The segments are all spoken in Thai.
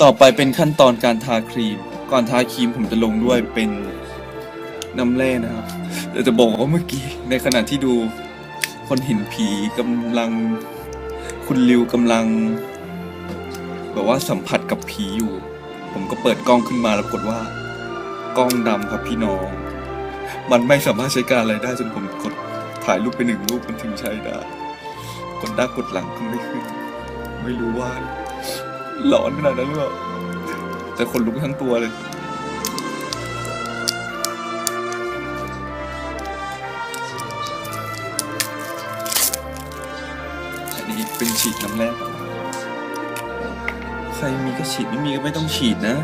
ต่อไปเป็นขั้นตอนการทาครีม ก่อนทาครีมผมจะลงด้วยเป็นน้ำแร่นะครับแต่จะบอกว่าเมื่อกี้ในขณะที่ดูคนเห็นผีกำลัง คุณริวกำลัง แบบว่าสัมผัสกับผีอยู่ ผมก็เปิดกล้องขึ้นมาแล้วกดว่ากล้องดำครับพี่น้อง มันไม่สามารถใช้การอะไรได้จนผมกดถ่ายรูปไปหนึ่งรูปมันถึงใช้ได้กดหน้ากดหลังก็ไม่ขึ้น ไม่รู้ว่า หลอนขนาดนั้นหรือเปล่าแต่คนลุกทั้งตัวเลยอันนี้เป็นฉีดน้ำแรกใครมีก็ฉีดไม่มีก็ไม่ต้องฉีดนะ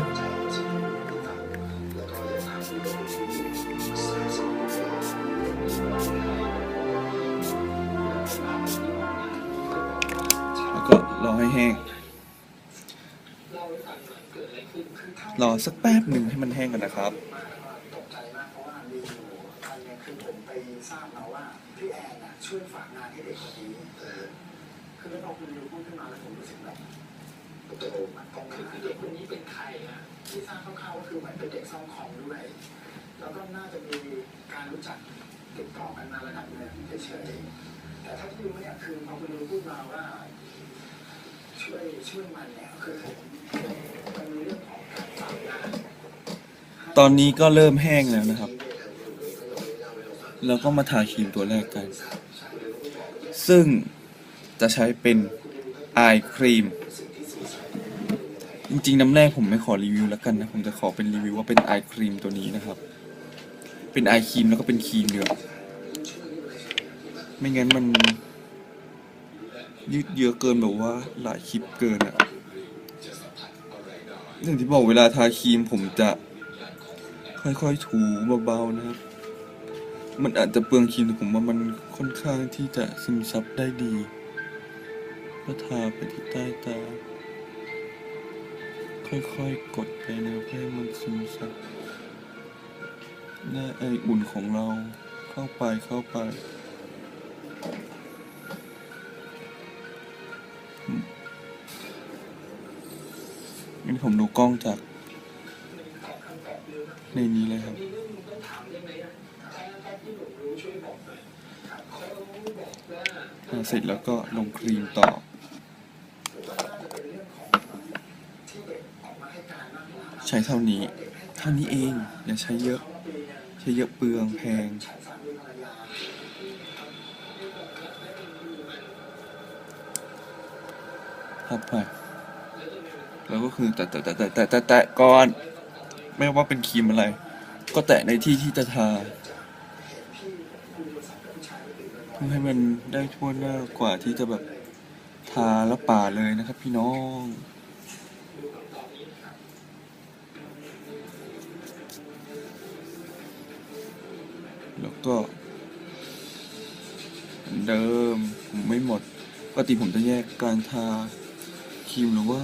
แล้วก็รอให้แห้ง รอสักแป๊บหนึ่งให้มันแห้งกันนะครับตกใจมากเพราะว่ามีอนนะช่วยฝากงานให้เด็กคนนี้คือแล้วพอคุณดิวพูดขึ้นมาแล้วผมรู้สึกแบบโอ้โหมันตรงคือเด็กคนนี้เป็นใครอะที่ทราบคร่าวๆก็คือเหมือนเป็นเด็กซ่อมคอมด้วยแล้วก็น่าจะมีการรู้จักติดต่อกันมาระดับหนึ่งเฉยๆแต่ถ้าที่รู้เนี่ยคือพอคุณดิวพูดมาว่า ช่วยช่วยมันเนี่ยคือผมมันมีเรื่องของ ตอนนี้ก็เริ่มแห้งแล้วนะครับ แล้วก็มาทาครีมตัวแรกกัน ซึ่งจะใช้เป็นไอครีม จริงๆ น้ำแรกผมไม่ขอรีวิวแล้วกันนะ ผมจะขอเป็นรีวิวว่าเป็นไอครีมตัวนี้นะครับ เป็นไอครีมแล้วก็เป็นครีมเดียวาไม่งั้นมันยืดเยื้อเกินแบบว่าหลายคลิปเกินอะ อย่างที่บอกเวลาทาครีมผมจะ ค่อยๆถูเบาๆนะครับ มันอาจจะเปลืองครีมแต่ผมว่ามันค่อนข้างที่จะซึมซับได้ดี ก็ทาไปที่ใต้ตา ค่อยๆกดไปนะเพื่อให้มันซึมซับได้ไออุ่นของเราเข้าไปเข้าไป นผมดูกล้องจาก ในนี้เลยครับอ่าเสร็จแล้วก็ลงครีมต่อ ใช้เท่านี้ เท่านี้เอง อย่าใช้เยอะ ใช้เยอะเปลืองแพงครับไป แล้วก็คือแตะแตะแตะแตะแตะแตะแตะก่อน ไม่ว่าเป็นครีมอะไร ก็แตะในที่ที่จะทาเพื่อให้มันได้ทั่วหน้ากว่าที่จะแบบทาแล้วป่าเลยนะครับ พี่น้องแล้วก็เหมือนเดิมผมไม่หมดปกติผมจะแยกการทาครีมหรือว่า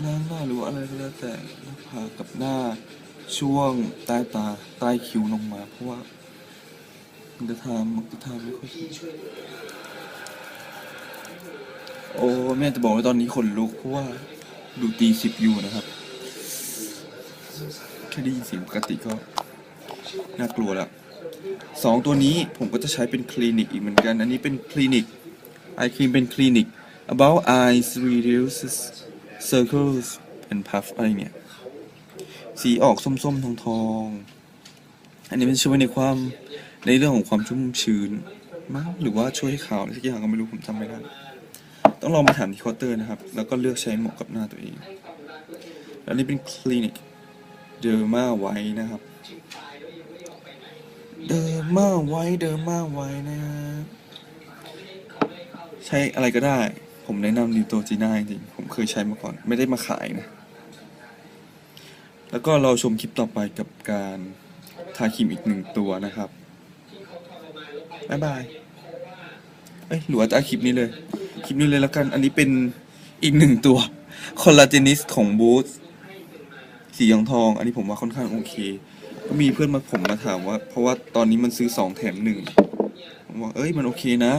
หน้าหน้าหรือว่าอะไรก็แล้วแต่หน้าผากกับหน้าช่วงใต้ตาใต้คิ้วลงมา เพราะว่ามันจะทามันจะทาไม่ค่อยสวยโอ้แม่จะบอกว่าตอนนี้ขนลุกเพราะว่าดูตีสิบอยู่นะครับแค่ได้ยินเสียงปกติก็น่ากลัวแล้วสองตัวนี้ผมก็จะใช้เป็นคลินิกอีกเหมือนกัน อันนี้เป็นคลินิกไอครีมเป็นคลินิก about eyes reduces circles and puff อะไรเนี่ย สีออกส้มๆทองๆอันนี้มันช่วยในความในเรื่องของความชุ่มชื้นมั้งหรือว่าช่วยให้ขาวอะไรสักอย่างก็ไม่รู้ผมจำไม่ได้ต้องลองมาถามที่เคาน์เตอร์นะครับ แล้วก็เลือกใช้เหมาะกับหน้าตัวเอง อันนี้เป็นคลินิกเดอร์มาไว้นะครับ เดอร์มาไว้เดอร์มาไว้นะใช้อะไรก็ได้ ผมแนะนำนิวโตจีน่าจริงๆผมเคยใช้มาก่อน ไม่ได้มาขายนะ แล้วก็เราชมคลิปต่อไปกับการทาครีมอีกหนึ่งตัวนะครับบ๊ายบาย เอ้ยหรือว่าจะเอาคลิปนี้เลย คลิปนี้เลยแล้วกัน อันนี้เป็นอีกหนึ่งตัว คอลลาเจนิสของบูธสีทองทอง อันนี้ผมว่าค่อนข้างโอเค ก็มีเพื่อนมาผมมาถามว่า เพราะว่าตอนนี้มันซื้อสองแถมหนึ่งผมว่าเอ้ยมันโอเคนะ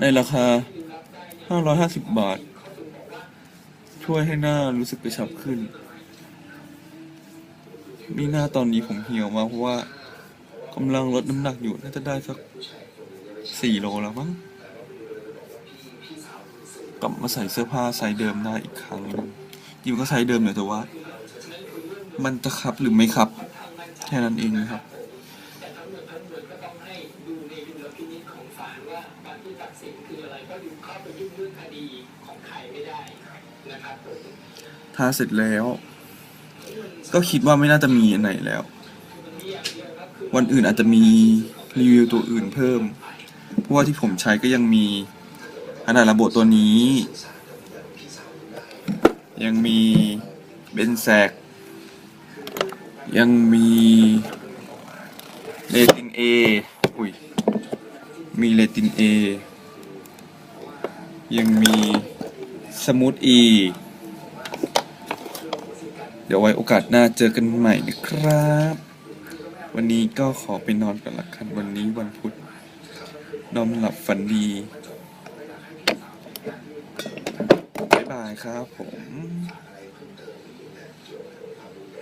ในราคา ห้าร้อยห้าสิบาท ช่วยให้หน้ารู้สึกกระชับขึ้น นี่หน้าตอนนี้ผมเหี่ยวมากเพราะว่ากำลังลดน้ำหนักอยู่ น่าจะได้สักสี่โลแล้วมั้ง กลับมาใส่เสื้อผ้าไซส์เดิมได้อีกครั้งหนึงจริงๆก็ไซส์เดิมเนี่ยแต่ว่า มันจะขับหรือไม่ขับ แค่นั้นเองนะครับ นะครับผมถ้าเสร็จแล้ว ก็คิดว่าไม่น่าจะมีอันไหนแล้ว วันอื่นอาจจะมีรีวิวตัวอื่นเพิ่ม เพราะว่าที่ผมใช้ก็ยังมีขนาดระบบตัวนี้ ยังมีเบนแซกยังมีเลตินเออุ้ย มีเลตินเอยังมี สมูทอีเดี๋ยวไว้โอกาสหน้าเจอกันใหม่นะครับ วันนี้ก็ขอไปนอนกันละกันวันนี้วันพุธนอนหลับฝันดีบ๊ายบายครับผม